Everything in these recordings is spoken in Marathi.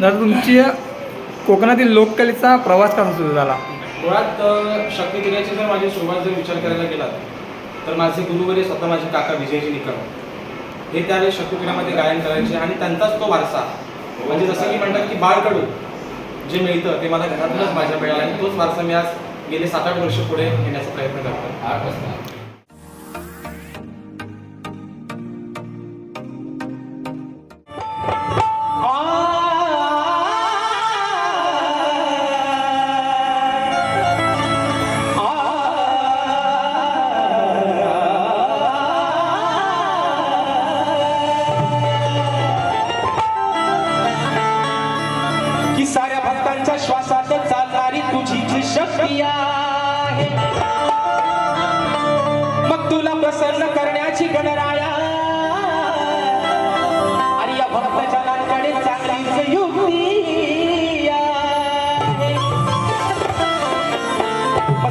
दादा तुमची कोकणातील लोककलेचा प्रवास कसा सुरू झाला? मुळात अ, शक्तिक्रियाची जर माझी सुरुवात जर विचार करायला गेला तर माझे गुरुवरे स्वतः माझे काका विजयजी निकम. हे त्यावेळेस शक्तिक्रियामध्ये गायन करायचे आणि त्यांचाच तो वारसा. म्हणजे जसं की म्हणतात की बाळकडू जे मिळतं ते मला घरातूनच माझ्या मिळालं आणि तोच वारसा मी आज गेले सात आठ वर्ष पुढे नेण्याचा प्रयत्न करतो की जी आहे मग तुला प्रसन्न करण्याची गणराया। आणि या भक्तजनांकडे चांगलीच युक्ती आहे.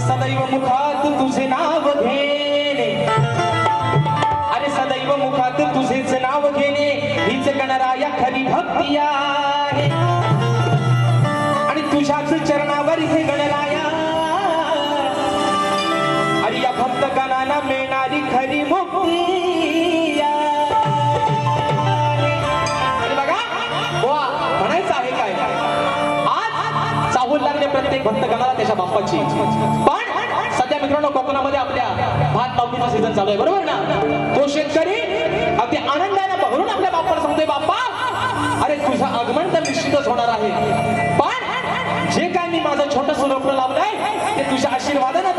सदैव मुखात तुझे नाव घेणे। अरे सदैव मुखात तुझेच नाव घेणे हीच गणराया खरी भक्ती आहे। आणि तुझ्याच चरणावर हे गणराया मिळणारी खरी मुक्ती बघा म्हणायचं आहे काय? आज चाहूल लागले प्रत्येक भक्त गणाला त्याच्या बाप्पाची. पण सध्या मित्रांनो कोकणामध्ये आपल्या भात लावणीचा सीझन चालू आहे बरोबर ना? तो शेतकरी अगदी आनंदाने बघून आपल्या बाप्पाला सांगतोय बाप्पा अरे तुझं आगमन तर निश्चितच होणार आहे. पण जे काय मी माझं छोटस रोपण लावलंय ते तुझ्या आशीर्वादानं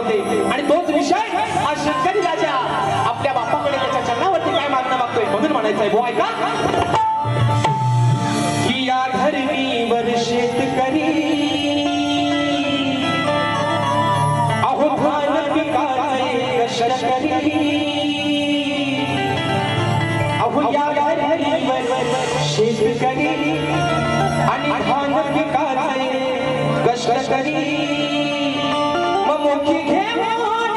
चांगला आणि तोच विषय हा शेतकरी राजा आपल्या बापाकडे त्याच्या चरणावरती काय मागणं मागतोय म्हणून म्हणायचं आहे. बुवा ऐका. की या धरणीवर शेतकरी अहो धान पिकाचे कष्ट अहो या धरणीवर शेतकरी आणि धान पिकाचे कष्ट करी मग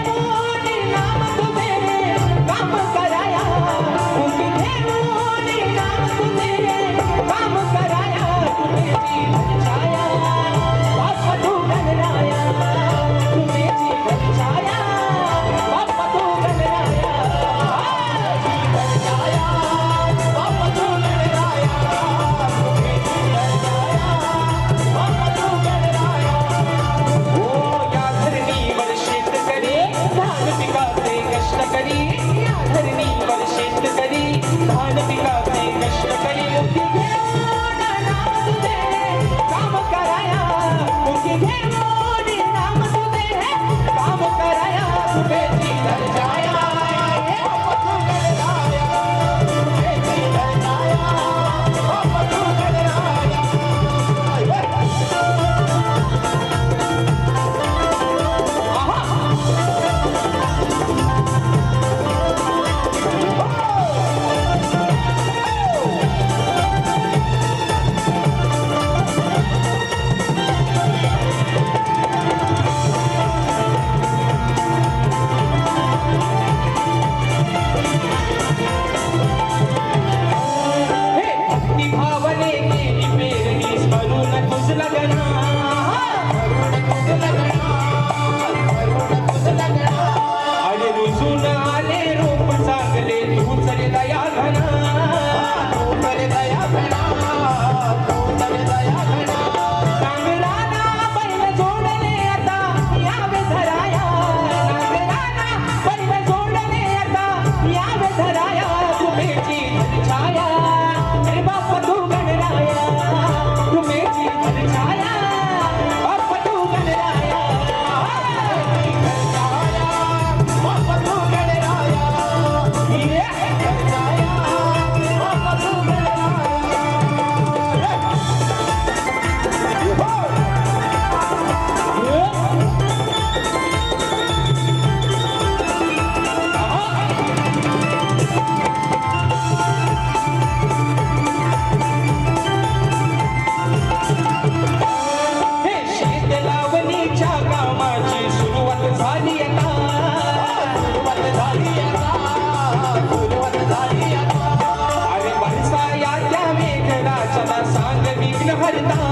தேவோனின் நாமத்தை 快点打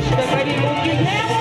Geschlechter go! den Ungeklärten.